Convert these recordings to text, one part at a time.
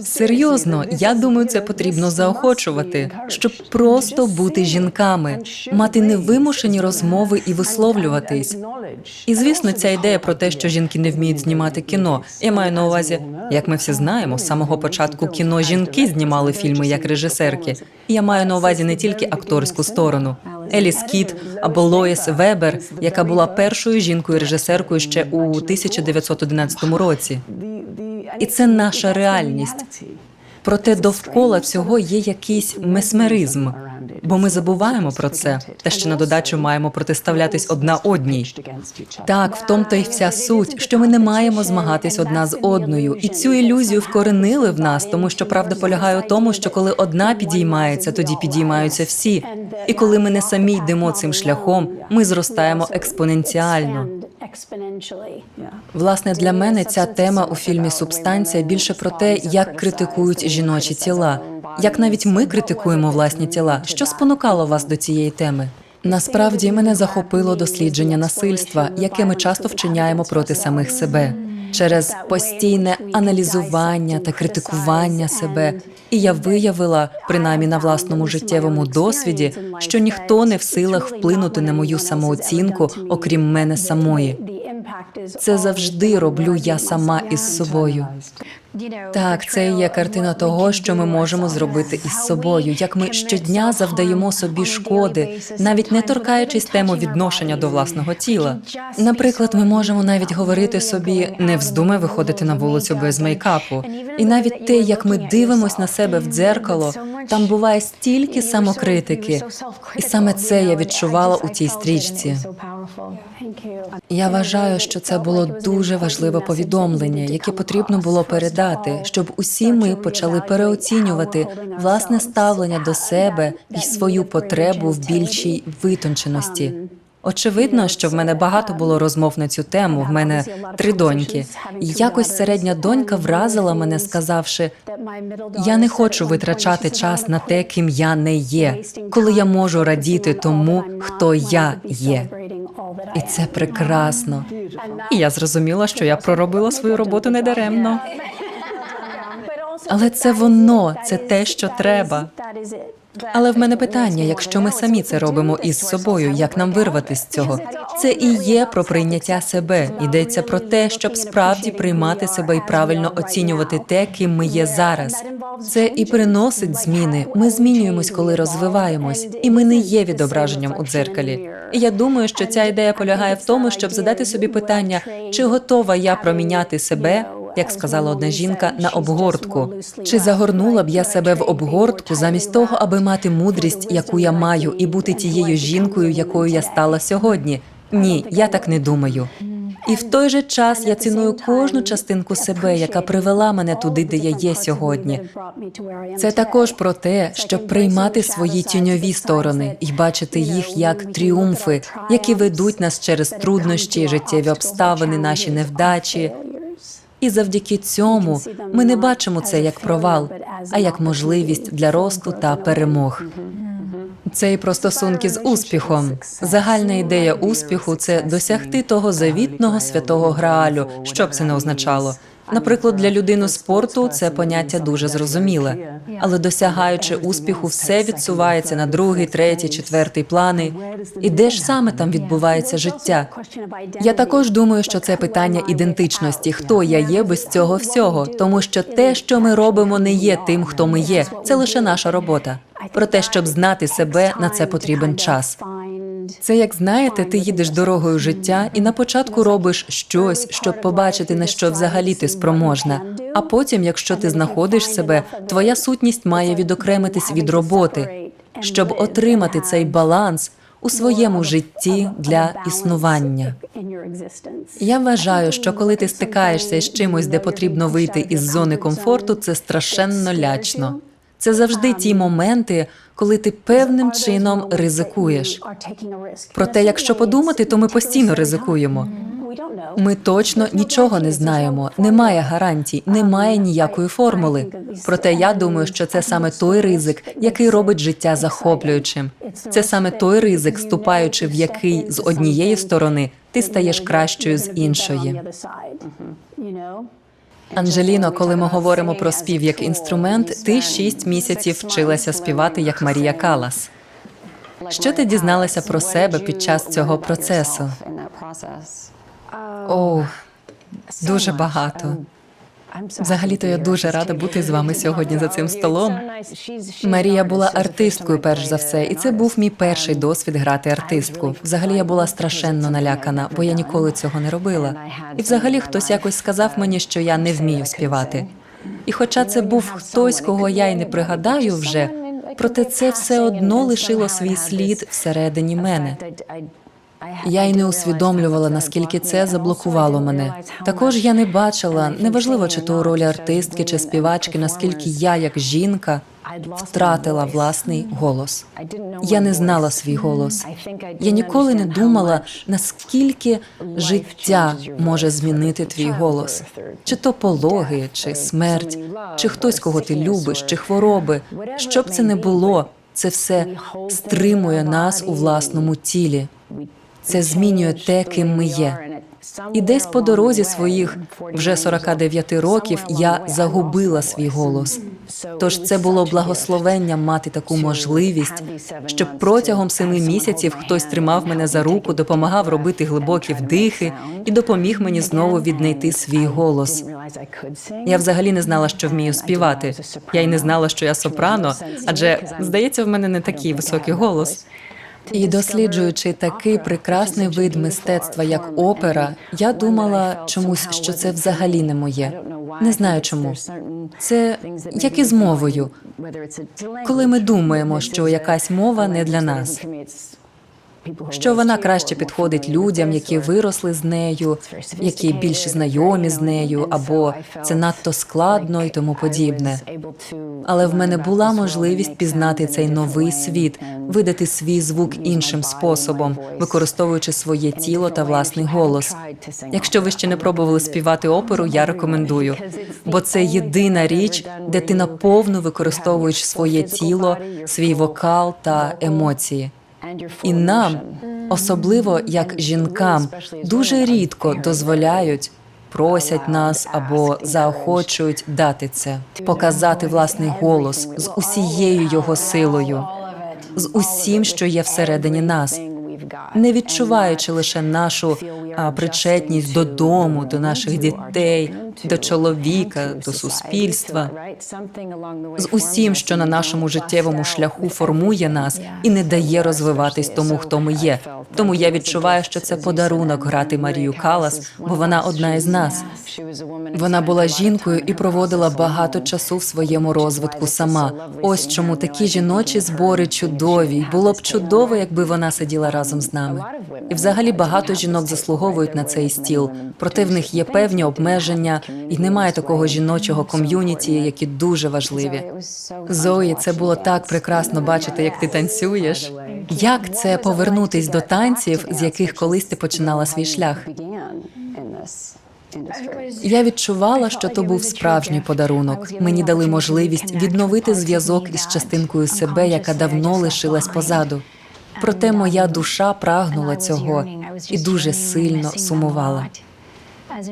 Серйозно, я думаю, це потрібно заохочувати, щоб просто бути жінками, мати невимушені розмови і висловлюватись. І звісно, ця ідея про те, що жінки не вміють знімати кіно. Я маю на увазі, як ми всі знаємо, з самого початку кіно жінки знімали фільми як режисерки. І я маю на увазі не тільки акторську сторону. Еліс Кіт або Лоїс Вебер, яка була першою жінкою-режисеркою ще у 1911 році. І це наша реальність. Проте довкола цього є якийсь месмеризм, бо ми забуваємо про це, та ще на додачу маємо протиставлятись одна одній. Так, в тому то й вся суть, що ми не маємо змагатись одна з одною, і цю ілюзію вкоренили в нас, тому що правда полягає у тому, що коли одна підіймається, тоді підіймаються всі. І коли ми не самі йдемо цим шляхом, ми зростаємо експоненціально. Власне, для мене ця тема у фільмі Субстанція більше про те, як критикують жіночі тіла, як навіть ми критикуємо власні тіла. Що спонукало вас до цієї теми? Насправді мене захопило дослідження насильства, яке ми часто вчиняємо проти самих себе через постійне аналізування та критикування себе. І я виявила, принаймні на власному життєвому досвіді, що ніхто не в силах вплинути на мою самооцінку, окрім мене самої. Це завжди роблю я сама із собою. Так, це є картина того, що ми можемо зробити із собою, як ми щодня завдаємо собі шкоди, навіть не торкаючись тему відношення до власного тіла. Наприклад, ми можемо навіть говорити собі не вздумай виходити на вулицю без мейкапу. І навіть те, як ми дивимось на себе в дзеркало, там буває стільки самокритики, і саме це я відчувала у цій стрічці. Я вважаю, що це було дуже важливе повідомлення, яке потрібно було передати, щоб усі ми почали переоцінювати власне ставлення до себе і свою потребу в більшій витонченості. Очевидно, що в мене багато було розмов на цю тему. В мене три доньки. І якось середня донька вразила мене, сказавши: я не хочу витрачати час на те, ким я не є, коли я можу радіти тому, хто я є. І це прекрасно. І я зрозуміла, що я проробила свою роботу недаремно. Але це воно, це те, що треба. Але в мене питання: якщо ми самі це робимо із собою, як нам вирвати з цього? Це і є про прийняття себе. Йдеться про те, щоб справді приймати себе і правильно оцінювати те, ким ми є зараз. Це і приносить зміни. Ми змінюємось, коли розвиваємось, і ми не є відображенням у дзеркалі. І я думаю, що ця ідея полягає в тому, щоб задати собі питання, чи готова я проміняти себе як сказала одна жінка, на обгортку. Чи загорнула б я себе в обгортку замість того, аби мати мудрість, яку я маю, і бути тією жінкою, якою я стала сьогодні? Ні, я так не думаю. І в той же час я ціную кожну частинку себе, яка привела мене туди, де я є сьогодні. Це також про те, щоб приймати свої тіньові сторони і бачити їх як тріумфи, які ведуть нас через труднощі, життєві обставини, наші невдачі. І завдяки цьому ми не бачимо це як провал, а як можливість для росту та перемог. Це і про стосунки з успіхом. Загальна ідея успіху це досягти того завітного святого граалю, що б це не означало. Наприклад, для людини спорту це поняття дуже зрозуміле, але досягаючи успіху, все відсувається на другий, третій, четвертий плани. І де ж саме там відбувається життя? Я також думаю, що це питання ідентичності, хто я є без цього всього, тому що те, що ми робимо, не є тим, хто ми є. Це лише наша робота. Про те, щоб знати себе, на це потрібен час. Це як знаєте, ти їдеш дорогою життя і на початку робиш щось, щоб побачити на що взагалі ти спроможна. А потім, якщо ти знаходиш себе, твоя сутність має відокремитись від роботи, щоб отримати цей баланс у своєму житті для існування. Я вважаю, що коли ти стикаєшся з чимось, де потрібно вийти із зони комфорту, це страшенно лячно. Це завжди ті моменти, коли ти певним чином ризикуєш. Проте, якщо подумати, то ми постійно ризикуємо. Ми точно нічого не знаємо, немає гарантій, немає ніякої формули. Проте я думаю, що це саме той ризик, який робить життя захоплюючим. Це саме той ризик, ступаючи в який з однієї сторони ти стаєш кращою з іншої. Анжеліно, коли ми говоримо про спів як інструмент, ти шість місяців вчилася співати як Марія Калас. Що ти дізналася про себе під час цього процесу? О, дуже багато. Взагалі-то я дуже рада бути з вами сьогодні за цим столом. Марія була артисткою, перш за все, і це був мій перший досвід грати артистку. Взагалі я була страшенно налякана, бо я ніколи цього не робила. І взагалі хтось якось сказав мені, що я не вмію співати. І хоча це був хтось, кого я й не пригадаю вже, проте це все одно лишило свій слід всередині мене. Я й не усвідомлювала, наскільки це заблокувало мене. Також я не бачила, неважливо, чи то у ролі артистки чи співачки, наскільки я, як жінка, втратила власний голос. Я не знала свій голос. Я ніколи не думала, наскільки життя може змінити твій голос, чи то пологи, чи смерть, чи хтось, кого ти любиш, чи хвороби. Що б це не було, це все стримує нас у власному тілі. Це змінює те, ким ми є. І десь по дорозі своїх вже 49 років я загубила свій голос. Тож це було благословення мати таку можливість, щоб протягом семи місяців хтось тримав мене за руку, допомагав робити глибокі вдихи і допоміг мені знову віднайти свій голос. Я взагалі не знала, що вмію співати. Я й не знала, що я сопрано, адже здається, в мене не такий високий голос. І досліджуючи такий прекрасний вид мистецтва, як опера, я думала чомусь, що це взагалі не моє. Не знаю чому. Це як і з мовою. Коли ми думаємо, що якась мова не для нас, що вона краще підходить людям, які виросли з нею, які більш знайомі з нею, або це надто складно і тому подібне. Але в мене була можливість пізнати цей новий світ, видати свій звук іншим способом, використовуючи своє тіло та власний голос. Якщо ви ще не пробували співати оперу, я рекомендую, бо це єдина річ, де ти наповну використовуєш своє тіло, свій вокал та емоції. І нам, особливо як жінкам, дуже рідко дозволяють, просять нас або заохочують дати це, показати власний голос з усією його силою, з усім, що є всередині нас, не відчуваючи лише нашу а, причетність додому, до наших дітей, до чоловіка, до суспільства, з усім, що на нашому життєвому шляху формує нас і не дає розвиватись тому, хто ми є. Тому я відчуваю, що це подарунок грати Марію Калас, бо вона одна із нас. Вона була жінкою і проводила багато часу в своєму розвитку сама. Ось чому такі жіночі збори чудові. Було б чудово, якби вона сиділа разом з нами. І взагалі багато жінок заслуговують на цей стіл. Проте в них є певні обмеження, і немає такого жіночого ком'юніті, які дуже важливі. Зої, це було так прекрасно бачити, як ти танцюєш. Як це повернутись до танців, з яких колись ти починала свій шлях? Я відчувала, що то був справжній подарунок. Мені дали можливість відновити зв'язок із частинкою себе, яка давно лишилась позаду. Проте моя душа прагнула цього і дуже сильно сумувала.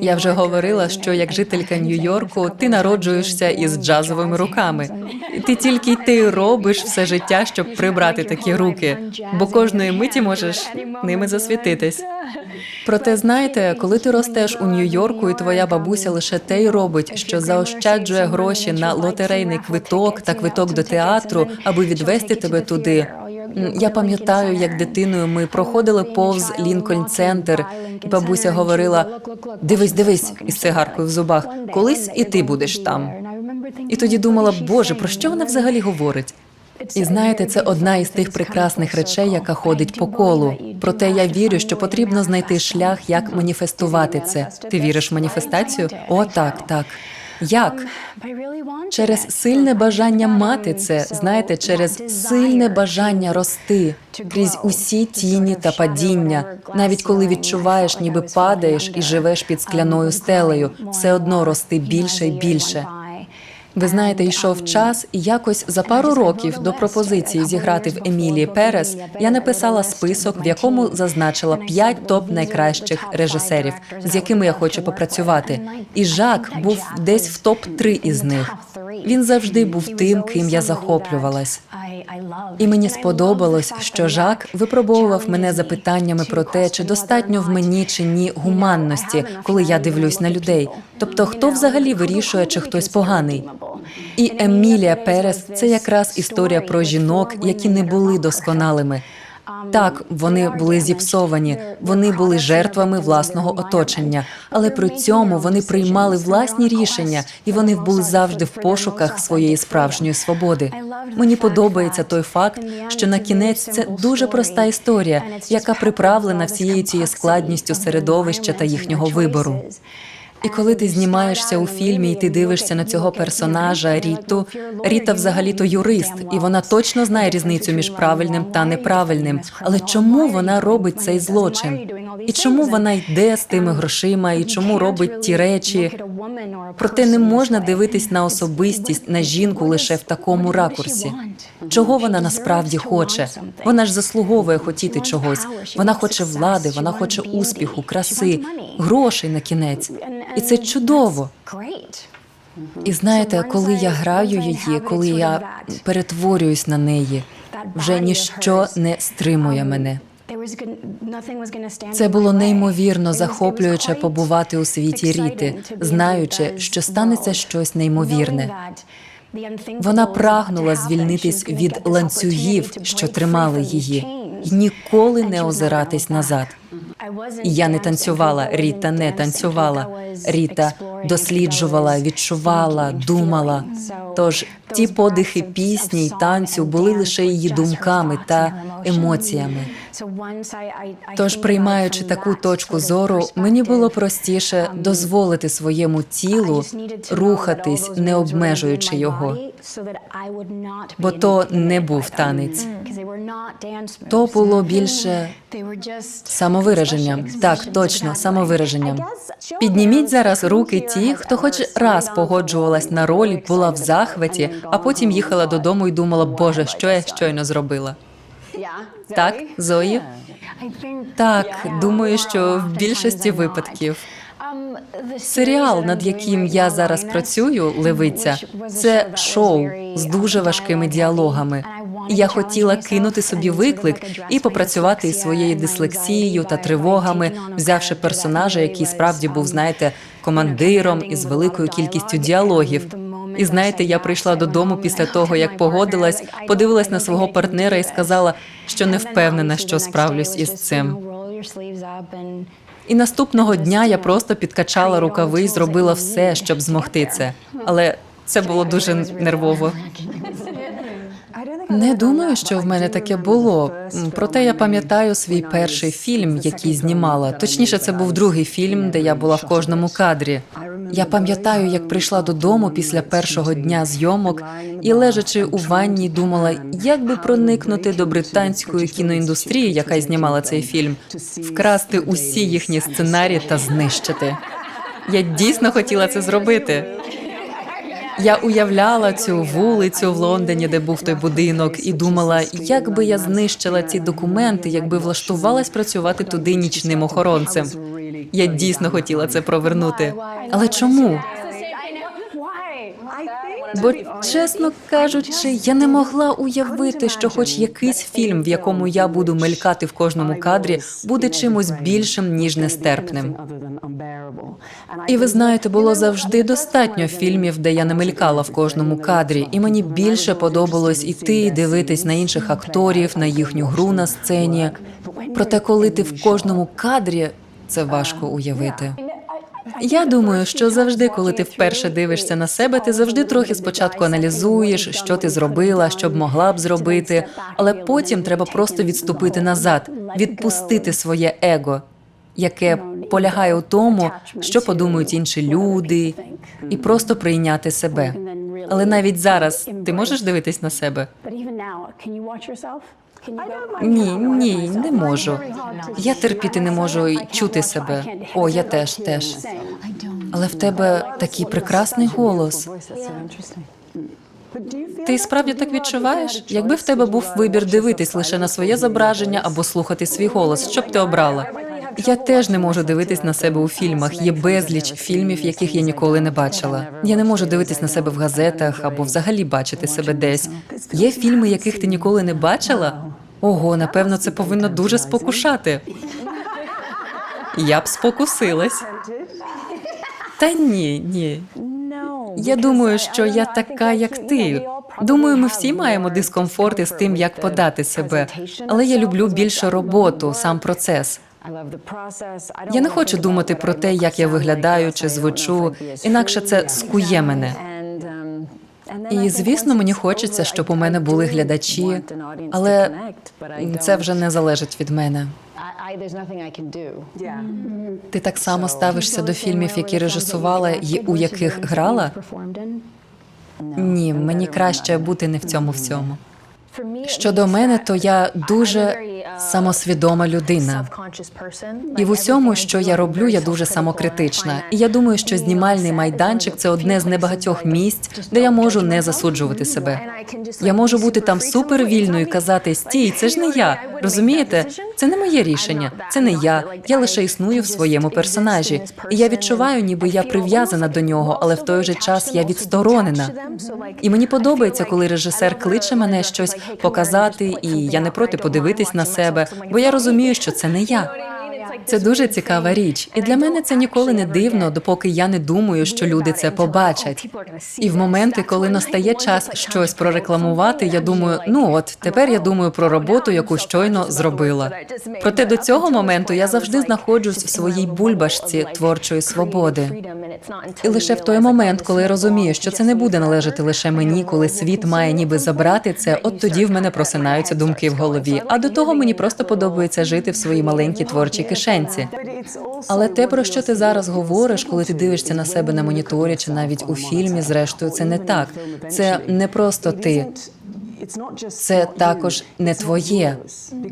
Я вже говорила, що як жителька Нью-Йорку ти народжуєшся із джазовими руками. І Ти тільки ти робиш все життя, щоб прибрати такі руки, бо кожної миті можеш ними засвітитись. Проте знаєте, коли ти ростеш у Нью-Йорку, і твоя бабуся лише те й робить, що заощаджує гроші на лотерейний квиток та квиток до театру, аби відвести тебе туди. Я пам'ятаю, як дитиною ми проходили повз Лінкольн Центр, і бабуся говорила: дивись, дивись, із цигаркою в зубах, колись і ти будеш там. І тоді думала, Боже, про що вона взагалі говорить? І знаєте, це одна із тих прекрасних речей, яка ходить по колу. Проте я вірю, що потрібно знайти шлях, як маніфестувати це. Ти віриш в маніфестацію? О, так, так. Як? Через сильне бажання мати це, знаєте, через сильне бажання рости крізь усі тіні та падіння, навіть коли відчуваєш, ніби падаєш і живеш під скляною стелею, все одно рости більше і більше. Ви знаєте, йшов час, і якось за пару років до пропозиції зіграти в Емілії Перес я написала список, в якому зазначила п'ять топ найкращих режисерів, з якими я хочу попрацювати. І Жак був десь в топ 3 із них. Він завжди був тим, ким я захоплювалась. І мені сподобалось, що Жак випробовував мене запитаннями про те, чи достатньо в мені чи ні гуманності, коли я дивлюсь на людей. Тобто, хто взагалі вирішує, чи хтось поганий. І Емілія Перес це якраз історія про жінок, які не були досконалими. Так, вони були зіпсовані, вони були жертвами власного оточення, але при цьому вони приймали власні рішення, і вони були завжди в пошуках своєї справжньої свободи. Мені подобається той факт, що на кінець це дуже проста історія, яка приправлена всією цією складністю середовища та їхнього вибору. І коли ти знімаєшся у фільмі і ти дивишся на цього персонажа Ріту, Ріта взагалі-то юрист, і вона точно знає різницю між правильним та неправильним. Але чому вона робить цей злочин? І чому вона йде з тими грошима, і чому робить ті речі? Проте не можна дивитись на особистість, на жінку лише в такому ракурсі. Чого вона насправді хоче? Вона ж заслуговує хотіти чогось. Вона хоче влади, вона хоче успіху, краси, грошей на кінець. І це чудово. І знаєте, коли я граю її, коли я перетворююсь на неї, вже ніщо не стримує мене. Це було неймовірно захоплююче побувати у світі Ріти, знаючи, що станеться щось неймовірне. Вона прагнула звільнитись від ланцюгів, що тримали її, і ніколи не озиратись назад. Я не танцювала, Ріта не танцювала. Ріта досліджувала, відчувала, думала. Тож ті подихи пісні й танцю були лише її думками та емоціями. Тож, приймаючи таку точку зору, мені було простіше дозволити своєму тілу рухатись, не обмежуючи його. Бо то не був танець. То було більше самовираженням. Так, точно, самовираженням. Підніміть зараз руки ті, хто хоч раз погоджувалась на роль, була в захваті, а потім їхала додому і думала, Боже, що я щойно зробила. Так, Зої? Так, думаю, що в більшості випадків. Серіал, над яким я зараз працюю, Левиця, це шоу з дуже важкими діалогами. Я хотіла кинути собі виклик і попрацювати із своєю дислексією та тривогами, взявши персонажа, який справді був, знаєте, командиром із великою кількістю діалогів. І знаєте, я прийшла додому після того, як погодилась, подивилась на свого партнера і сказала, що не впевнена, що справлюсь із цим. І наступного дня я просто підкачала рукави і зробила все, щоб змогти це. Але це було дуже нервово. Не думаю, що в мене таке було. Проте я пам'ятаю свій перший фільм, який знімала. Точніше, це був другий фільм, де я була в кожному кадрі. Я пам'ятаю, як прийшла додому після першого дня зйомок і, лежачи у ванні, думала, як би проникнути до британської кіноіндустрії, яка знімала цей фільм, вкрасти усі їхні сценарії та знищити. Я дійсно хотіла це зробити. Я уявляла цю вулицю в Лондоні, де був той будинок, і думала, як би я знищила ці документи, якби влаштувалась працювати туди нічним охоронцем. Я дійсно хотіла це провернути. Але чому? Бо, чесно кажучи, я не могла уявити, що хоч якийсь фільм, в якому я буду мелькати в кожному кадрі, буде чимось більшим ніж нестерпним. І ви знаєте, було завжди достатньо фільмів, де я не мелькала в кожному кадрі, і мені більше подобалось іти і дивитись на інших акторів, на їхню гру на сцені. Проте, коли ти в кожному кадрі, це важко уявити. Я думаю, що завжди, коли ти вперше дивишся на себе, ти завжди трохи спочатку аналізуєш, що ти зробила, що б могла б зробити, але потім треба просто відступити назад, відпустити своє его, яке полягає у тому, що подумають інші люди, і просто прийняти себе. Але навіть зараз ти можеш дивитись на себе? Ні, ні, не можу. Я терпіти не можу і чути себе. О, я теж, теж. Але в тебе такий прекрасний голос. Ти справді так відчуваєш? Якби в тебе був вибір дивитись лише на своє зображення або слухати свій голос, що б ти обрала? Я теж не можу дивитись на себе у фільмах. Є безліч фільмів, яких я ніколи не бачила. Я не можу дивитись на себе в газетах або взагалі бачити себе десь. Є фільми, яких ти ніколи не бачила? Ого, напевно, це повинно дуже спокушати. Я б спокусилась. Та ні, ні. Я думаю, що я така, як ти. Думаю, ми всі маємо дискомфорти з тим, як подати себе. Але я люблю більше роботу, сам процес. Я не хочу думати про те, як я виглядаю чи звучу, інакше це скує мене. І звісно, мені хочеться, щоб у мене були глядачі, але це вже не залежить від мене. Ти так само ставишся до фільмів, які режисувала і у яких грала? Ні, мені краще бути не в цьому всьому. Щодо мене, то я дуже самосвідома людина. І в усьому, що я роблю, я дуже самокритична. І я думаю, що знімальний майданчик це одне з небагатьох місць, де я можу не засуджувати себе. Я можу бути там супервільною і казати стій, це ж не я. Розумієте? Це не моє рішення, це не я. Я лише існую в своєму персонажі. І я відчуваю, ніби я прив'язана до нього, але в той же час я відсторонена. І мені подобається, коли режисер кличе мене щось показати, і я не проти подивитись на себе, бо я розумію, що це не я. Це дуже цікава річ, і для мене це ніколи не дивно, допоки я не думаю, що люди це побачать. І в моменти, коли настає час щось прорекламувати, я думаю, ну от тепер я думаю про роботу, яку щойно зробила. Проте до цього моменту я завжди знаходжусь в своїй бульбашці творчої свободи. І лише в той момент, коли я розумію, що це не буде належати лише мені, коли світ має ніби забрати це, от тоді в мене просинаються думки в голові. А до того мені просто подобається жити в своїй маленькій творчій кишенці. Але те, про що ти зараз говориш, коли ти дивишся на себе на моніторі чи навіть у фільмі, зрештою, це не так. Це не просто ти. Це також не твоє,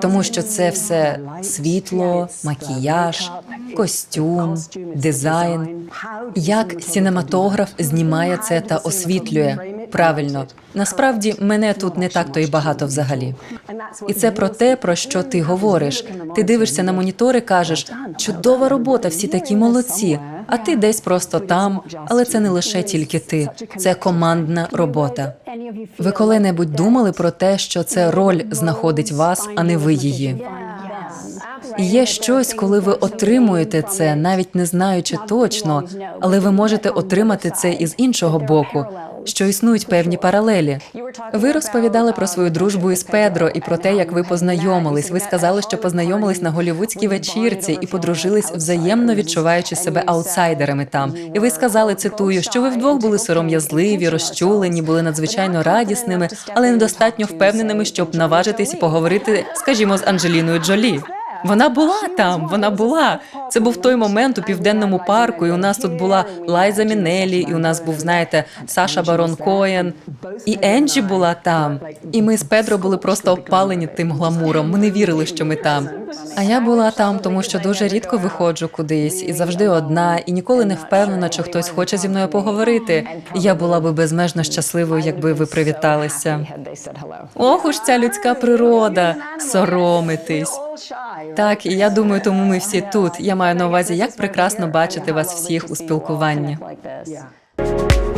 тому що це все світло, макіяж, костюм, дизайн. Як сінематограф знімає це та освітлює? правильно. Насправді мене тут не так то і багато взагалі. І це про те, про що ти говориш. Ти дивишся на монітори, кажеш, чудова робота, всі такі молодці. А ти десь просто там, але це не лише тільки ти, це командна робота. Ви коли-небудь думали про те, що це роль знаходить вас, а не ви її? І Є щось, коли ви отримуєте це, навіть не знаючи точно, але ви можете отримати це із іншого боку, що існують певні паралелі. Ви розповідали про свою дружбу із Педро і про те, як ви познайомились. Ви сказали, що познайомились на голівудській вечірці і подружились взаємно відчуваючи себе аутсайдерами там. І ви сказали, цитую, що ви вдвох були сором'язливі, розчулені, були надзвичайно радісними, але недостатньо впевненими, щоб наважитись поговорити, скажімо, з Анджеліною Джолі. Вона була там, вона була. Це був той момент у південному парку, і у нас тут була Лайза Мінелі, і у нас був, знаєте, Саша Барон Коен, і Енджі була там. І ми з Педро були просто опалені тим гламуром. Ми не вірили, що ми там. А я була там, тому що дуже рідко виходжу кудись, і завжди одна, і ніколи не впевнена, чи хтось хоче зі мною поговорити. І я була би безмежно щасливою, якби ви привіталися. Ох уж ця людська природа, соромитись. Так, і я думаю, тому ми всі тут. Я маю на увазі, як прекрасно бачити вас всіх у спілкуванні. Yeah.